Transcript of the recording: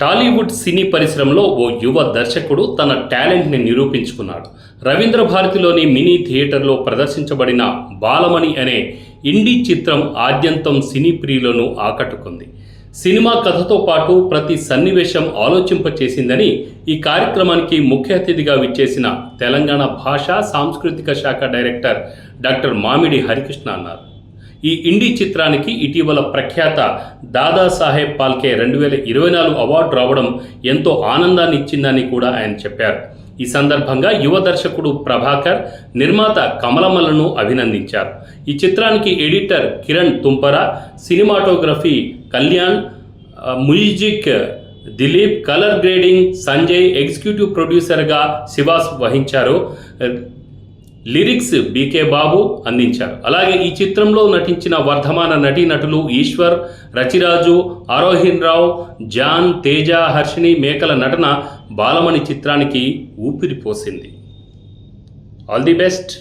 టాలీవుడ్ సినీ పరిశ్రమలో ఓ యువ దర్శకుడు తన టాలెంట్ని నిరూపించుకున్నాడు. రవీంద్ర భారతిలోని మినీ థియేటర్లో ప్రదర్శించబడిన బాలమణి అనే ఇండీ చిత్రం ఆద్యంతం సినీ ప్రియులను ఆకట్టుకుంది. సినిమా కథతో పాటు ప్రతి సన్నివేశం ఆలోచింపచేసిందని ఈ కార్యక్రమానికి ముఖ్య అతిథిగా విచ్చేసిన తెలంగాణ భాష సాంస్కృతిక శాఖ డైరెక్టర్ డాక్టర్ మామిడి హరికృష్ణ అన్నారు. ఈ ఇండీ చిత్రానికి ఇటీవల ప్రఖ్యాత దాదాసాహెబ్ పాల్కే రెండు వేల ఇరవై నాలుగు అవార్డు రావడం ఎంతో ఆనందాన్ని ఇచ్చిందని కూడా ఆయన చెప్పారు. ఈ సందర్భంగా యువ దర్శకుడు ప్రభాకర్ నిర్మాత కమలమలను అభినందించారు. ఈ చిత్రానికి editor Kiran Tumpara cinematography Kalyan music Dilip colour grading Sanjay executive ప్రొడ్యూసర్గా శివాస్ వహించారు. లిరిక్స్ బీకే బాబు అందించారు. అలాగే ఈ చిత్రంలో నటించిన వర్ధమాన నటీనటులు ఈశ్వర్ రచిరాజు ఆరోహిన్ రావు జాన్ తేజ హర్షిణి మేకల నటన బాలమణి చిత్రానికి ఊపిరి పోసింది. All the best